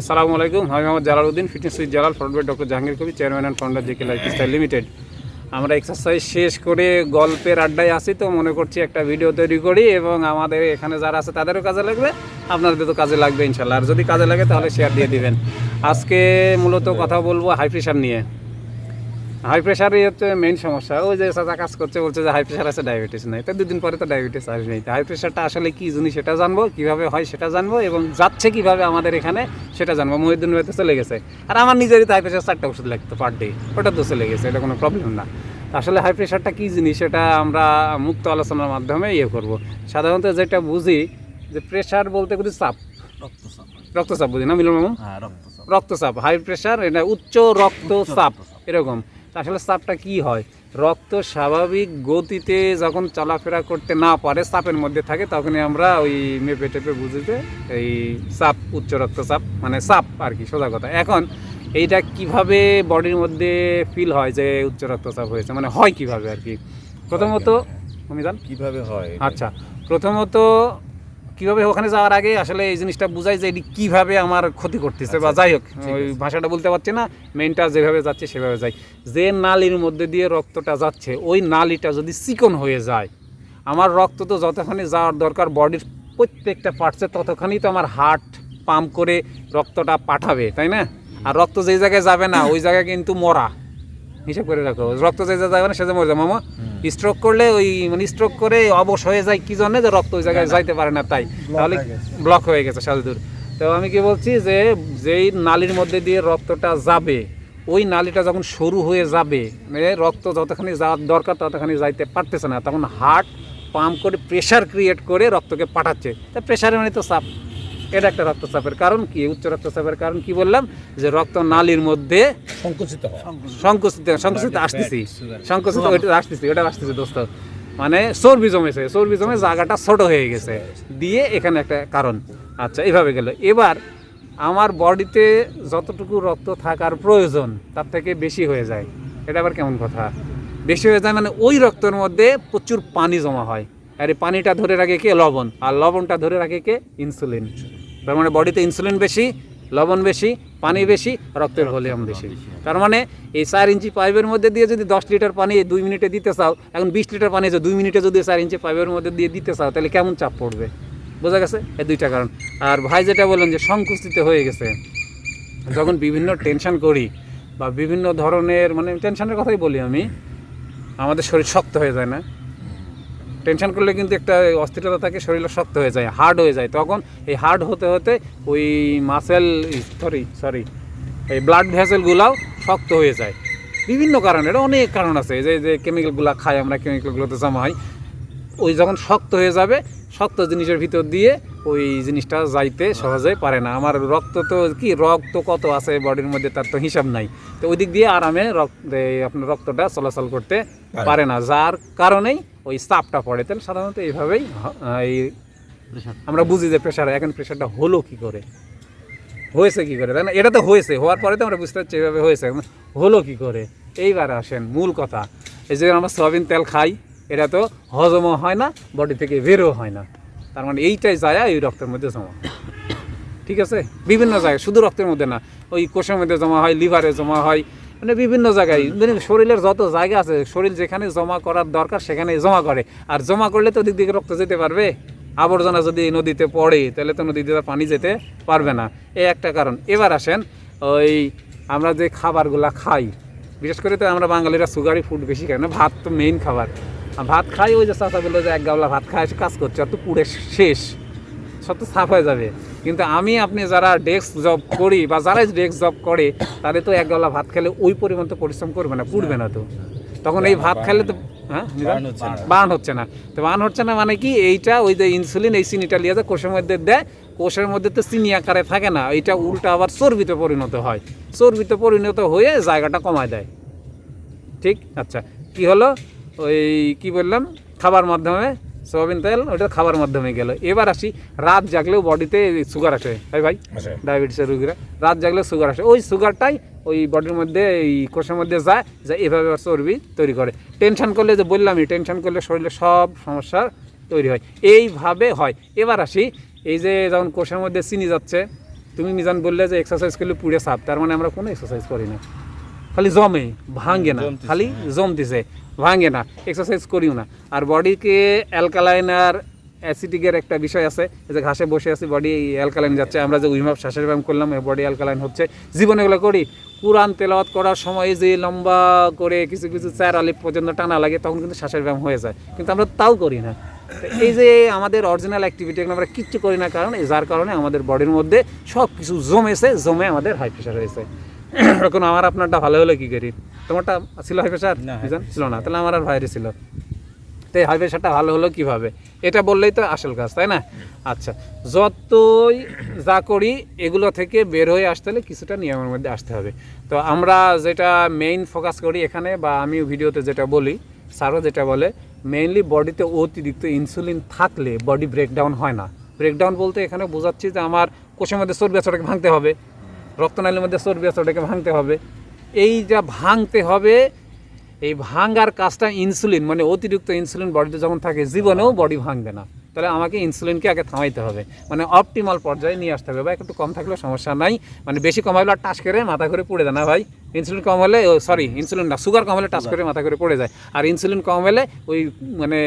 আসসালামু আলাইকুম। আমি Mohammad Jalaluddin fitness with Jalal front by doctor Jahangir কবি chairman and founder JK lifestyle limited আমরা এক্সারসাইজ শেষ করে গল্পের আড্ডায় আসি তো, মনে করছি একটা ভিডিও তৈরি করি এবং আমাদের এখানে যারা আছে, তাদেরও কাজে লাগবে, আপনাদের তো কাজে লাগবে ইনশাল্লাহ। আর যদি কাজে লাগে, তাহলে শেয়ার দিয়ে দিবেন। আজকে মূলত কথা বলব হাই প্রেশার নিয়ে। হাই প্রেশারই হচ্ছে মেইন সমস্যা। ওই যে চাচা কাজ করছে বলছে যে হাই প্রেশার আছে ডায়াবেটিস নেই। তো দুদিন পরে তো ডায়াবেটিস আসবেই। হাই প্রেশারটা আসলে কি জিনিস সেটা জানব কীভাবে হয় সেটা জানব এবং যাচ্ছে কীভাবে আমাদের এখানে সেটা জানব। মহিউদ্দিন ভাই তো চলে গেছে। আর আমার নিজেরই তো হাই প্রেশার চারটা ওষুধ লাগতো পার ডে ওটা তো চলে গেছে এটা কোনো প্রবলেম না। আসলে হাই প্রেশারটা কী জিনিস সেটা আমরা মুক্ত আলোচনার মাধ্যমে ইয়ে করব। সাধারণত যেটা বুঝি যে প্রেশার বলতে বুঝি চাপ। রক্তচাপ। রক্তচাপ বুঝি না মিলন মামু হ্যাঁ রক্তচাপ। হাই প্রেশার এটা উচ্চ রক্তচাপ এরকম। আসলে চাপটা কি হয়? রক্ত স্বাভাবিক গতিতে যখন চলাফেরা করতে না পারে চাপের মধ্যে থাকে তখনই আমরা ওই মেপে টেপে বুঝিতে এই চাপ উচ্চ রক্তচাপ মানে চাপ আর কি সোজা কথা। এখন এইটা কীভাবে বডির মধ্যে ফিল হয় যে উচ্চ রক্তচাপ হয়েছে? মানে হয় কীভাবে আর কি? প্রথমত আমি জান কীভাবে হয় আচ্ছা প্রথমত কীভাবে ওখানে যাওয়ার আগে আসলে এই জিনিসটা বুঝাই যে এটি কীভাবে আমার ক্ষতি করতেছে বা যাই হোক ওই ভাষাটা বলতে পারছি না মেনটা যেভাবে যাচ্ছে সেভাবে যাই। যে নালির মধ্যে দিয়ে রক্তটা যাচ্ছে ওই নালিটা যদি চিকন হয়ে যায় আমার রক্ত তো যতখানি যাওয়ার দরকার বডির প্রত্যেকটা পার্টসে ততখানি তো আমার হার্ট পাম্প করে রক্তটা পাঠাবে তাই না? আর রক্ত যেই জায়গায় যাবে না ওই জায়গায় কিন্তু মরা। হিসাব করে রাখো রক্ত যে যে যাবে না সে যে মরে যায় মামা স্ট্রোক করলে ওই মানে স্ট্রোক করে অবশ হয়ে যায় কি জন্য যে রক্ত ওই জায়গায় যাইতে পারে না তাই। তাহলে ব্লক হয়ে গেছে সাজদুর তো আমি কি বলছি যে যেই নালির মধ্যে দিয়ে রক্তটা যাবে ওই নালিটা যখন সরু হয়ে যাবে মানে রক্ত যতখানি যাওয়ার দরকার ততখানি যাইতে পারতেছে না। তখন হার্ট পাম্প করে প্রেশার ক্রিয়েট করে রক্তকে পাঠাচ্ছে। তা প্রেশারে মানে তো চাপ। এটা একটা রক্তচাপের কারণ কি? উচ্চ রক্তচাপের কারণ কি বললাম? যে রক্ত নালির মধ্যে সংকুচিত সংকুচিত। সংকুচিত আসতেছি। সংকুচিত ওইটা আসতেছি ওটা আসতেছি দোস্ত। মানে চর্বি জমেছে চর্বি জমে জায়গাটা ছোট হয়ে গেছে। দিয়ে এখানে একটা কারণ। আচ্ছা এভাবে গেল। এবার আমার বডিতে যতটুকু রক্ত থাকার প্রয়োজন তার থেকে বেশি হয়ে যায়। এটা আবার কেমন কথা? বেশি হয়ে যায় মানে ওই রক্তের মধ্যে প্রচুর পানি জমা হয়। আর এই পানিটা ধরে রাখে কে? লবণ। আর লবণটা ধরে রাখে কে? ইনসুলিন। তার মানে বডিতে ইনসুলিন বেশি, লবণ বেশি, পানি বেশি, রক্তের ভলিউম বেশি। তার মানে এই চার ইঞ্চি পাইপের মধ্যে দিয়ে যদি দশ লিটার পানি দুই মিনিটে দিতে চাও, এখন বিশ লিটার পানি যে দুই মিনিটে যদি চার ইঞ্চি পাইপের মধ্যে দিয়ে দিতে চাও, তাহলে কেমন চাপ পড়বে? বোঝা গেছে? এই দুইটা কারণ। আর ভাই যেটা বললেন যে সংকুচিত হয়ে গেছে, যখন বিভিন্ন টেনশন করি বা বিভিন্ন ধরনের মানে টেনশনের কথাই বলি আমি, আমাদের শরীর শক্ত হয়ে যায় না। টেনশন করলে কিন্তু একটা অস্থিরতা থাকে শরীরে শক্ত হয়ে যায় হার্ড হয়ে যায়। তখন এই হার্ড হতে হতে ওই মাসেল সরি সরি এই ব্লাড ভেসেলগুলাও শক্ত হয়ে যায়। বিভিন্ন কারণে এটা অনেক কারণ আছে। যে যে কেমিক্যালগুলো খাই আমরা কেমিক্যালগুলোতে জমা হয় ওই যখন শক্ত হয়ে যাবে শক্ত জিনিসের ভিতর দিয়ে ওই জিনিসটা যাইতে সহজে পারে না। আমার রক্ত তো কি রক্ত কত আছে বডির মধ্যে তার তো হিসাব নাই। তো ওই দিক দিয়ে আরামে রক্ত আপনার রক্তটা চলাচল করতে পারে না। যার কারণেই ওই চাপটা পড়ে তাহলে সাধারণত এইভাবেই এই আমরা বুঝি যে প্রেশার এখন প্রেশারটা হলো কি করে? হয়েছে কি করে? তাই না? এটা তো হয়েছে হওয়ার পরে তো আমরা বুঝতে পারছি এভাবে হয়েছে। হলো কি করে? এইবার আসেন মূল কথা। এই যে আমরা সয়াবিন তেল খাই এটা তো হজমও হয় না বডি থেকে বেরও হয় না। তার মানে এইটাই যায় এই রক্তের মধ্যে জমা ঠিক আছে? বিভিন্ন জায়গায় শুধু রক্তের মধ্যে না ওই কোষের মধ্যে জমা হয় লিভারে জমা হয় মানে বিভিন্ন জায়গায় মানে শরীরের যত জায়গা আছে, শরীর যেখানে জমা করার দরকার সেখানে জমা করে। আর জমা করলে তো দিক দিকে রক্ত যেতে পারবে। আবর্জনা যদি নদীতে পড়ে, তাহলে তো নদীতে পানি যেতে পারবে না। এই একটা কারণ। এবার আসেন, ওই আমরা যে খাবারগুলা খাই, বিশেষ করে তো আমরা বাঙালিরা সুগারি ফুড বেশি খাই না, ভাত তো মেইন খাবার। ভাত খাই, ওই যে চাচা বলল যে এক গাবলা ভাত খায় কাজ করছে, আর তো পুড়ে শেষ। সব তো সাফ হয়ে যাবে। কিন্তু আমি আপনি যারা ডেস্ক জব করি বা যারাই ডেস্ক জব করে তাদের তো এক গলা ভাত খেলে ওই পরিমাণ তো পরিশ্রম করবে না পুড়বে না তো। তখন এই ভাত খেলে তো হ্যাঁ বার্ন হচ্ছে না। বার্ন হচ্ছে না। তো বার্ন হচ্ছে না মানে কি এইটা ওই যে ইনসুলিন এই চিনিটা লিয়ে যায় কোষের মধ্যে দেয় কোষের মধ্যে তো চিনি আকারে থাকে না এইটা উল্টা আবার চর্বিতে পরিণত হয়। চর্বিতে পরিণত হয়ে জায়গাটা কমায় দেয়। ঠিক? আচ্ছা কি হলো? ওই কি বললাম? খাবার মাধ্যমে সোয়াবিন তেল ওটা খাবার মাধ্যমে গেল। এবার আসি রাত জাগলেও বডিতে সুগার আসে। তাই ভাই ডায়াবেটিসের রোগীরা রাত জাগলেও সুগার আসে। ওই সুগারটাই ওই বডির মধ্যে এই কোষের মধ্যে যায় যা এভাবে চর্বি তৈরি করে। টেনশন করলে যে বললামই টেনশন করলে শরীরে সব সমস্যা তৈরি হয়। এইভাবে হয়। এবার আসি এই যে যখন কোষের মধ্যে চিনি যাচ্ছে তুমি মিজান বললে যে এক্সারসাইজ করলে পুড়ে সাপ তার মানে আমরা কোনো এক্সারসাইজ করি না। খালি জমে ভাঙে না। খালি জমতেছে। ভাঙে না এক্সারসাইজ করিও না। আর বডিকে অ্যালকালাইন আর অ্যাসিডিকের একটা বিষয় আছে যে ঘাসে বসে আছি বডি অ্যালকালাইন যাচ্ছে। আমরা যে উইমাপ শ্বাসের ব্যায়াম করলাম বডি অ্যালকালাইন হচ্ছে। জীবনে এগুলো করি। কোরআন তেলাওয়াত করার সময় যে লম্বা করে কিছু কিছু চার আলিপ পর্যন্ত টানা লাগে, তখন কিন্তু শ্বাসের ব্যায়াম হয়ে যায়। কিন্তু আমরা তাও করি না। এই যে আমাদের অরিজিনাল অ্যাক্টিভিটি এগুলো আমরা কিচ্ছু করি না, কারণ যার কারণে আমাদের বডির মধ্যে সব কিছু জমেছে, জমে আমাদের হাই প্রেশার হয়েছে। এখন আমার আপনারটা ভালো হলে কি করি? তোমারটা ছিল হাই প্রেশার ছিল না তাহলে আমার আর ভাইরে ছিল। তো এই হাই প্রেশারটা ভালো হলো কীভাবে? এটা বললেই তো আসল কাজ তাই না? আচ্ছা যতই যা করি এগুলো থেকে বের হয়ে আসতে হলে কিছুটা নিয়মের মধ্যে আসতে হবে। তো আমরা যেটা মেইন ফোকাস করি এখানে বা আমি ভিডিওতে যেটা বলি স্যারও যেটা বলে মেইনলি বডিতে অতিরিক্ত ইনসুলিন থাকলে বডি ব্রেকডাউন হয় না। ব্রেকডাউন বলতে এখানে বোঝাচ্ছি যে আমার কোষের মধ্যে চর্বি আচড়াকে ভাঙতে হবে। রক্তনালীর মধ্যে চর্বি আচড়াকে ভাঙতে হবে। এই যা ভাঙতে হবে, এই ভাঙার কাজটা ইনসুলিন মানে অতিরিক্ত ইনসুলিন বডিতে যখন থাকে, জীবনেও বডি ভাঙবে না। তাহলে আমাকে ইনসুলিনকে আগে থামাইতে হবে। মানে অপটিমাল পর্যায়ে নিয়ে আসতে হবে। বা একটু কম থাকলে সমস্যা নাই। মানে বেশি কম হলে টাচ করে মাথা করে পড়ে যায় না ভাই। ইনসুলিন কম হলে সরি ইনসুলিন না সুগার কম হলে টাচ করে মাথা করে পড়ে যায়। আর ইনসুলিন কম হলে ওই মানে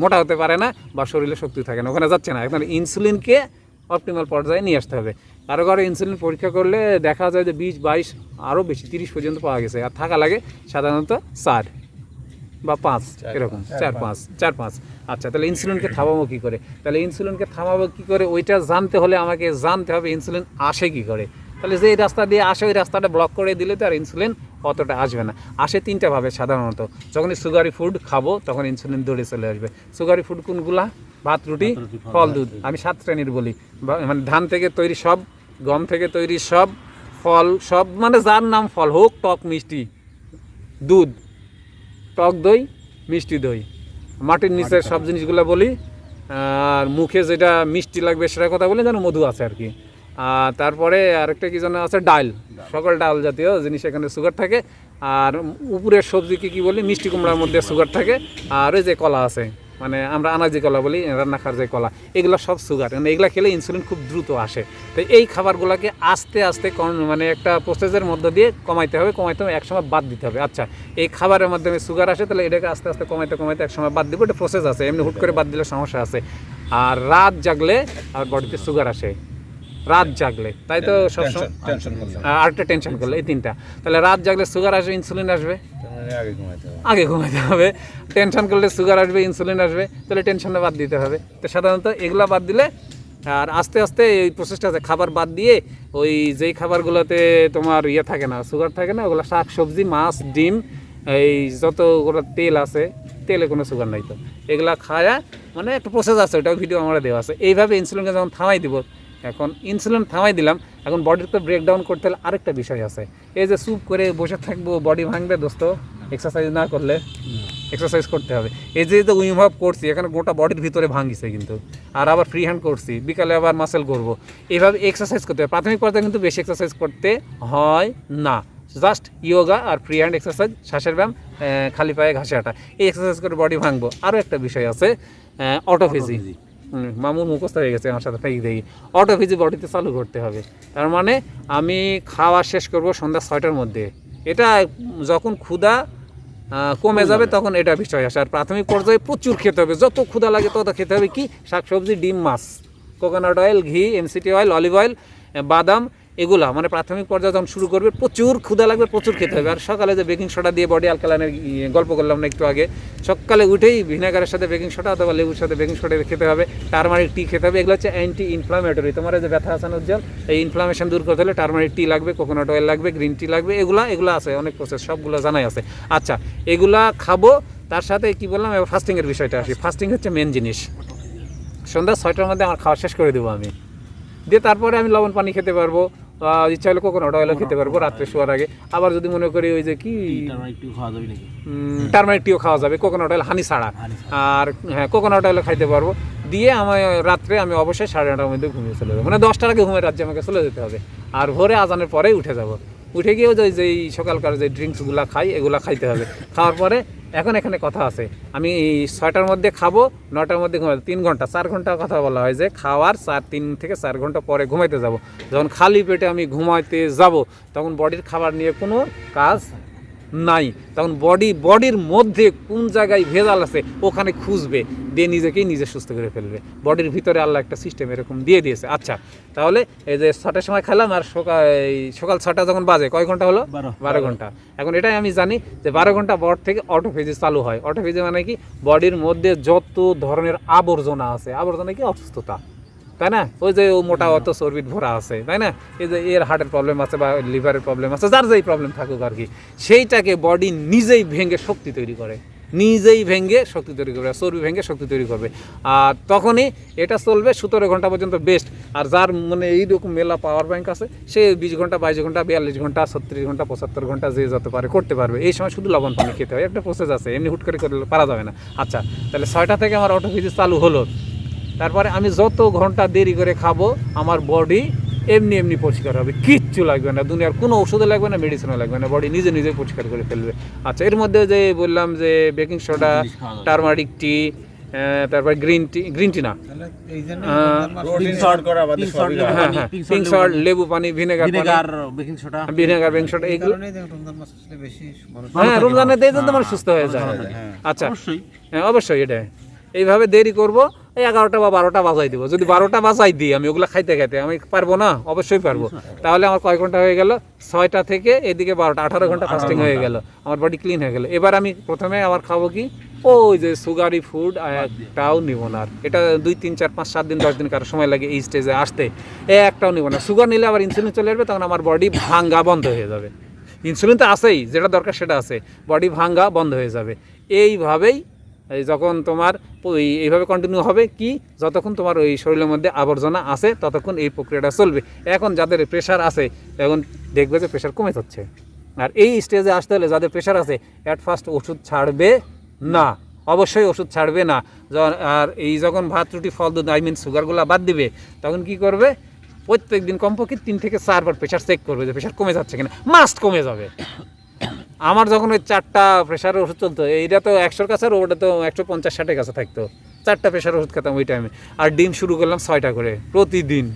মোটা হতে পারে না বা শরীরে শক্তি থাকে না, ওখানে যাচ্ছে না। এখন ইনসুলিনকে অপটিমাল পর্যায়ে নিয়ে আসতে হবে। কারও কারও ইনসুলিন পরীক্ষা করলে দেখা যায় যে বিশ বাইশ আরও বেশি তিরিশ পর্যন্ত পাওয়া গেছে। আর থাকা লাগে সাধারণত চার বা পাঁচ এরকম। চার পাঁচ। চার পাঁচ। আচ্ছা তাহলে ইনসুলিনকে থামাবো কী করে? তাহলে ইনসুলিনকে থামাবো কী করে? ওইটা জানতে হলে আমাকে জানতে হবে ইনসুলিন আসে কী করে। তাহলে যে রাস্তা দিয়ে আসে ওই রাস্তাটা ব্লক করে দিলে তো আর ইনসুলিন অতটা আসবে না। আসে তিনটা ভাবে সাধারণত। যখনই সুগারি ফুড খাব তখন ইনসুলিন দৌড়ে চলে আসবে। সুগারি ফুড কোনগুলা? ভাত রুটি ফল দুধ আমি সাত শ্রেণির বলি। মানে ধান থেকে তৈরি সব গম থেকে তৈরি সব ফল সব মানে যার নাম ফল হোক টক মিষ্টি দুধ টক দই মিষ্টি দই। মাটির নিচের সব জিনিসগুলো বলি আর মুখে যেটা মিষ্টি লাগবে সেটা কথা বলে যেন মধু আছে আর কি। আর তারপরে আরেকটা কি যেন আছে ডাল। সকল ডাল জাতীয় জিনিস এখানে সুগার থাকে। আর উপরের সবজি কি কি বলি মিষ্টি কুমড়ার মধ্যে সুগার থাকে। আর ওই যে কলা আছে। মানে আমরা আনাজি কলা বলি রান্না খাওয়ার যে কলা এগুলো সব সুগার মানে এগুলো খেলে ইনসুলিন খুব দ্রুত আসে। তো এই খাবারগুলোকে আস্তে আস্তে কম- মানে একটা প্রসেসের মধ্য দিয়ে কমাইতে হবে কমাইতে হবে একসময় বাদ দিতে হবে। আচ্ছা এই খাবারের মাধ্যমে সুগার আসে তাহলে এটাকে আস্তে আস্তে কমাইতে কমাইতে একসময় বাদ দিব এটা প্রসেস আছে এমনি হুট করে বাদ দিলে সমস্যা আছে। আর রাত জাগলে আর বডিতে সুগার আসে। রাত জাগলে তাই তো সবসময় টেনশন করলাম আর একটা টেনশন করলে এই তিনটা। তাহলে রাত জাগলে সুগার আসবে ইনসুলিন আসবে। আগে ঘুমাইতে হবে। আগে ঘুমাতে হবে। টেনশন করলে সুগার আসবে ইনসুলিন আসবে, তাহলে টেনশনটা বাদ দিতে হবে। তো সাধারণত এগুলা বাদ দিলে, আর আস্তে আস্তে এই প্রসেসটা আছে, খাবার বাদ দিয়ে ওই যেই খাবারগুলোতে তোমার ইয়ে থাকে না সুগার থাকে না, ওগুলো শাক, সবজি, মাছ, ডিম, এই যত ওগুলো তেল আছে, তেলে কোনো সুগার নাই তো। এগুলা খায়া মানে একটা প্রসেস আছে, ওটাও ভিডিও আমরা দেওয়া আছে। এইভাবে ইনসুলিনকে যখন থামাই দিব, এখন ইনসুলিন থামাই দিলাম এখন বডির তো ব্রেকডাউন করতে হলে আরেকটা বিষয় আছে। এই যে স্যুপ করে বসে থাকব বডি ভাঙবে দোস্ত। এক্সারসাইজ না করলে এক্সারসাইজ করতে হবে। এই যে উইম আপ করছি, এখানে গোটা বডির ভিতরে ভাঙিছে কিন্তু। আর আবার ফ্রি হ্যান্ড করছি, বিকালে আবার মাসেল করব। এইভাবে এক্সারসাইজ করতে হবে। প্রাথমিক পর্যায়ে কিন্তু বেশি এক্সারসাইজ করতে হয় না। জাস্ট ইয়োগা আর ফ্রি হ্যান্ড এক্সারসাইজ শ্বাসের ব্যায়াম খালি পায়ে ঘাসে হাঁটা। এই এক্সারসাইজ করে বডি ভাঙবো। আরও একটা বিষয় আছে অটোফিজি মামুর মুখস্থ হয়ে গেছে আমার সাথে ফেক দেখি। অটো ফিজি বডিতে চালু করতে হবে। তার মানে আমি খাওয়া শেষ করব সন্ধ্যা ছয়টার মধ্যে। এটা যখন ক্ষুধা কমে যাবে তখন এটা বিষয় আসে। আর প্রাথমিক পর্যায়ে প্রচুর খেতে হবে। যত ক্ষুধা লাগে তত খেতে হবে। কি? শাকসবজি ডিম মাছ কোকোনাট অয়েল ঘি এমসিটি অয়েল অলিভ অয়েল বাদাম এগুলা মানে প্রাথমিক পর্যায়ে যখন শুরু করবে প্রচুর ক্ষুধা লাগবে প্রচুর খেতে হবে। আর সকালে যে বেকিং সোডা দিয়ে বডি অ্যালকালাইনের ইয়ে, গল্প করলাম না একটু আগে সকালে উঠেই ভিনেগারের সাথে বেকিং সোডা অথবা লেবুর সাথে বেকিং সোডা খেতে হবে টারমারিক টি খেতে হবে এগুলো হচ্ছে অ্যান্টি ইনফ্লামেটরি তোমার যে ব্যথা আছে উজ্জ্বল এই ইনফ্লামেশন দূর করতে হলে টারমারিক টি লাগবে কোকোনাট অয়েল লাগবে গ্রিন টি লাগবে এগুলো এগুলো আছে অনেক প্রসেস সবগুলো জানাই আছে। আচ্ছা এগুলা খাব তার সাথে কি বললাম ফাস্টিংয়ের বিষয়টা আসি। ফাস্টিং হচ্ছে মেন জিনিস। সন্ধ্যা ছয়টার মধ্যে আমার খাওয়া শেষ করে দেবো আমি। দিয়ে তারপরে আমি লবণ পানি খেতে পারব। ইচ্ছা হলে কোকোনাট অয়েলও খেতে পারব রাত্রে শোয়ার আগে। আবার যদি মনে করি ওই যে কি? একটু খাওয়া যাবে নাকি? টারমারিক টিও খাওয়া যাবে কোকোনাট অয়েল হানি ছাড়া। আর হ্যাঁ কোকোনাট অয়েলও খাইতে পারব। দিয়ে আমি রাত্রে আমি অবশ্যই সাড়ে নটার মধ্যে ঘুমিয়ে চলে যাব। মানে দশটার আগে ঘুমের রাজ্যে আমাকে চলে যেতে হবে। আর ভোরে আজানের পরেই উঠে যাব। উঠে গিয়েও যে যেই সকালকার যে ড্রিঙ্কসগুলো খাই এগুলো খাইতে হবে। খাওয়ার পরে এখন এখানে কথা আছে। আমি ছয়টার মধ্যে খাব, নটার মধ্যে ঘুমাবো, তিন ঘণ্টা, চার ঘণ্টা কথা বলা হয় যে খাওয়ার চার, তিন থেকে চার ঘণ্টা পরে ঘুমাইতে যাব। যখন খালি পেটে আমি ঘুমাইতে যাব, তখন বডির খাবার নিয়ে কোনো কাজ নাই। তখন বডি বডির মধ্যে কোন জায়গায় ভেজাল আছে ওখানে খুঁজবে। দিয়ে নিজেকেই নিজে সুস্থ করে ফেলবে। বডির ভিতরে আল্লাহ একটা সিস্টেম এরকম দিয়ে দিয়েছে। আচ্ছা তাহলে এই যে ছটার সময় খেলাম আর সকাল এই সকাল ছটা যখন বাজে কয় ঘণ্টা হলো? বারো। ঘণ্টা। এখন এটাই আমি জানি যে বারো ঘণ্টা পর থেকে অটোফেজি চালু হয়। অটোফেজি মানে কি? বডির মধ্যে যত ধরনের আবর্জনা আছে আবর্জনা কি? অসুস্থতা। তাই না? ওই যে ও মোটা অত চর্বিত ভরা আছে তাই না? এই যে এর হার্টের প্রবলেম আছে বা লিভারের প্রবলেম আছে যার যেই প্রবলেম থাকুক আর কি সেইটাকে বডি নিজেই ভেঙে শক্তি তৈরি করে। নিজেই ভেঙে শক্তি তৈরি করবে আর চর্বি ভেঙে শক্তি তৈরি করবে। আর তখনই এটা চলবে সতেরো ঘণ্টা পর্যন্ত বেস্ট আর যার মানে এইরকম মেলা পাওয়ার ব্যাঙ্ক আছে সে বিশ ঘণ্টা বাইশ ঘণ্টা বিয়াল্লিশ ঘণ্টা ছত্রিশ ঘণ্টা পঁচাত্তর ঘণ্টা যে যত পারে করতে পারবে। এই সময় শুধু লবণ পানি খেতে হয় একটা প্রসেস আছে এমনি হুট করে করলে পারা যাবে না। আচ্ছা তাহলে ছয়টা থেকে আমার অটো ফিজি চালু হলো। তারপরে আমি যত ঘণ্টা দেরি করে খাব আমার বডি এমনি এমনি পরিষ্কার হবে। কিচ্ছু লাগবে না। দুনিয়ার কোনো ওষুধও লাগবে না মেডিসিনও লাগবে না। বডি নিজে নিজে পরিষ্কার করে ফেলবে। আচ্ছা এর মধ্যে যে বললাম যে বেকিং সোডা টারমারিক টি তারপর গ্রিন টি গ্রিন টি না। সবই লাগে। হ্যাঁ হ্যাঁ পিঙ্ক সল্ট লেবু। পানি vinegar baking soda vinegar baking soda এগুলো হ্যাঁ রমজানের দিয়ে তো মানুষ সুস্থ হয়ে যায়। আচ্ছা অবশ্যই। হ্যাঁ অবশ্যই এটা এইভাবে দেরি করব এই এগারোটা বা বারোটা বাজাই দিব। যদি বারোটা বাজাই দিই আমি ওগুলো খাইতে খাইতে আমি পারব না? অবশ্যই পারব। তাহলে আমার কয় ঘণ্টা হয়ে গেল? ছয়টা থেকে এদিকে বারোটা আঠারো ঘণ্টা ফাস্টিং হয়ে গেল। আমার বডি ক্লিন হয়ে গেল। এবার আমি প্রথমে আবার খাব কি? ওই যে সুগারি ফুড একটাও নিব না এটা দুই তিন চার পাঁচ সাত দিন দশ দিন কারও সময় লাগে এই স্টেজে আসতে। এ একটাও নিব না। সুগার নিলে আবার ইনসুলিন চলে আসবে তখন আমার বডি ভাঙ্গা বন্ধ হয়ে যাবে। ইনসুলিন তো আছেই যেটা দরকার সেটা আছে। বডি ভাঙ্গা বন্ধ হয়ে যাবে। এইভাবেই এই যখন তোমার ওই এইভাবে কন্টিনিউ হবে কি? যতক্ষণ তোমার ওই শরীরের মধ্যে আবর্জনা আছে, ততক্ষণ এই প্রক্রিয়াটা চলবে। এখন যাদের প্রেশার আছে, এখন দেখবে যে প্রেশার কমে যাচ্ছে। আর এই স্টেজে আসতে হলে যাদের প্রেশার আছে অ্যাট ফার্স্ট ওষুধ ছাড়বে না। অবশ্যই ওষুধ ছাড়বে না। আর এই যখন ভাত, রুটি, ফল, দুধ আই মিন সুগারগুলো বাদ দিবে, তখন কি করবে? প্রত্যেক দিন কমপক্ষে তিন থেকে চারবার প্রেশার চেক করবে যে প্রেশার কমে যাচ্ছে কিনা। মাস্ট কমে যাবে। আমার যখন ওই চারটা প্রেশারের ওষুধ চলতো, এইটা তো একশোর কাছে আর ওটা তো একশো পঞ্চাশ, ষাটের কাছে থাকতো। চারটা প্রেশার ওষুধ খেতাম ওই টাইমে আর ডিম শুরু করলাম ছয়টা করে, প্রতিদিন।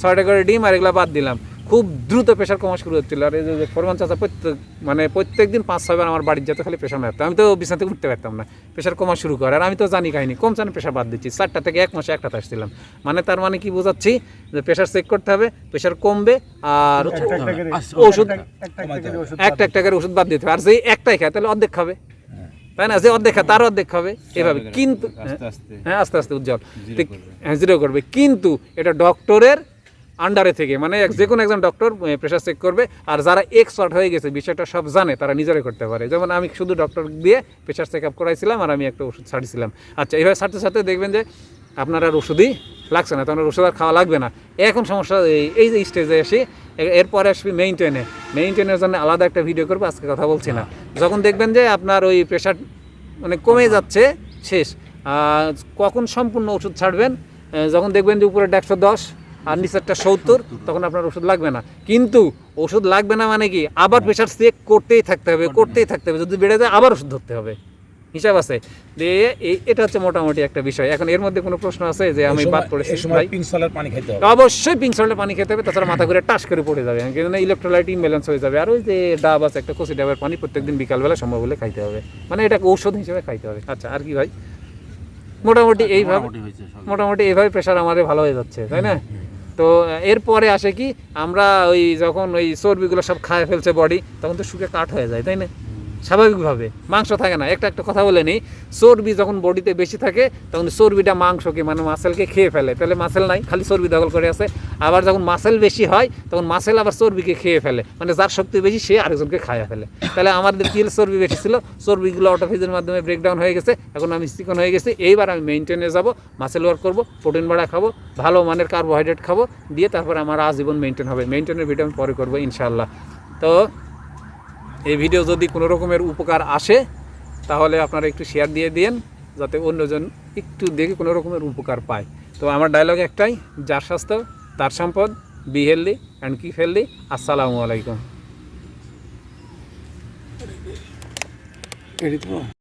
ছয়টা করে ডিম আর এগুলো বাদ দিলাম। খুব দ্রুত প্রেশার কমা শুরু হচ্ছিল আর এই যে ফরমান চাচা প্রত্যেক মানে প্রত্যেক দিন পাঁচ ছয়বার আমার বাড়ির যেতে খালি প্রেশার মারতাম আমি তো বিছানা থেকে উঠতে পারতাম না। প্রেশার কমা শুরু করে। আর আমি তো জানি কাহিনি কম জানি প্রেশার বাদ দিচ্ছি। চারটা থেকে এক মাসে একটাতে আসছিলাম। মানে তার মানে কি বোঝাচ্ছি? যে প্রেশার চেক করতে হবে প্রেশার কমবে আর ওষুধ একটা একটা করে ওষুধ বাদ দিতে হবে। আর যেই একটাই খায় তাহলে অর্ধেক খাবে। তাই না? যে অর্ধেক খায় তার অর্ধেক খাবে। এভাবে। কিন্তু আস্তে আস্তে। হ্যাঁ আস্তে আস্তে উজ্জ্বল। হ্যাঁ জিরো করবে। কিন্তু এটা ডক্টরের আন্ডারে থেকে মানে যে কোনো একজন ডক্টর প্রেশার চেক করবে, আর যারা এক্সপার্ট হয়ে গেছে, বিষয়টা সব জানে, তারা নিজেরাই করতে পারে। যেমন আমি শুধু ডক্টর দিয়ে প্রেশার চেক আপ করাইছিলাম, আর আমি একটা ওষুধ ছাড়িয়েছিলাম আচ্ছা এইভাবে ছাড়তে ছাড়তে দেখবেন যে আপনার আর ওষুধই লাগছে না তখন ওষুধ আর খাওয়া লাগবে না। এখন সমস্যা এই- যে স্টেজে এসে এরপরে আসবে মেইনটেনে মেইনটেনের জন্য আলাদা একটা ভিডিও করব, আজকে কথা বলছি না। যখন দেখবেন যে আপনার ওই প্রেশার মানে কমে যাচ্ছে, শেষ কখন সম্পূর্ণ ওষুধ ছাড়বেন? যখন দেখবেন যে উপরে একশো দশ আর নিচেরটা সত্তর তখন আপনার ওষুধ লাগবে না। কিন্তু ওষুধ লাগবে না মানে কি? আবার প্রেশার চেক করতেই থাকতে হবে করতেই থাকতে হবে। যদি বেড়ে যায় আবার ওষুধ ধরতে হবে। হিসাব আছে। এই- এটা হচ্ছে মোটামুটি একটা বিষয়। এখন এর মধ্যে কোনো প্রশ্ন আছে যে আমি বাদ পড়েছি? ভাই? পিঙ্ক সলের পানি খাইতে হবে। অবশ্যই পিঙ্ক সল্টের পানি খেতে হবে তাছাড়া মাথা ঘুরে টাস করে পড়ে যাবে। কিন্তু ইলেকট্রোলাইট ইমব্যালেন্স হয়ে যাবে। আর ওই যে ডাব আছে একটা কষি ডাবের পানি প্রত্যেকদিন বিকালবেলা সম্ভব হলে খাইতে হবে। মানে এটা ঔষধ হিসেবে খাইতে হবে। আচ্ছা আর কি ভাই? মোটামুটি এইভাবে মোটামুটি মোটামুটি এইভাবে প্রেশার আমাদের ভালো হয়ে যাচ্ছে তাই না? তো এরপরে আসে কি, আমরা ওই যখন ওই চর্বিগুলো সব খায় ফেলছে বডি তখন তো শুকে কাঠ হয়ে যায়, তাই না? স্বাভাবিকভাবে, মাংস থাকে না। একটা একটা কথা বলে নিই, চর্বি যখন বডিতে বেশি থাকে, তখন চর্বিটা মাংসকে মানে মাসেলকে খেয়ে ফেলে। তাহলে মাসেল নাই, খালি চর্বি দখল করে আছে। আবার যখন মাসেল বেশি হয়, তখন মাসেল আবার চর্বিকে খেয়ে ফেলে। মানে যার শক্তি বেশি, সে আরেকজনকে খাইয়া ফেলে। তাহলে আমাদের কি চর্বি বেশি ছিল? চর্বিগুলো অটোফিজের মাধ্যমে ব্রেকডাউন হয়ে গেছে। এখন আমি চিকন হয়ে গেছি। এইবার আমি মেনটেনে যাব মাসেল ওয়ার্ক করব প্রোটিন বাড়া খাব, ভালো মানের কার্বোহাইড্রেট খাব, দিয়ে তারপর আমার আজীবন মেনটেন হবে। মেনটেনের ভিডিও আমি পরে করব ইনশাল্লাহ তো এই ভিডিও যদি কোনো রকমের উপকার আসে, তাহলে আপনারা একটু শেয়ার দিয়ে দিন যাতে অন্যজন একটু দেখে কোনো রকমের উপকার পায়। তো আমার ডায়লগ একটাই, যার স্বাস্থ্য, তার সম্পদ be healthy and keep healthy আসসালামু আলাইকুম।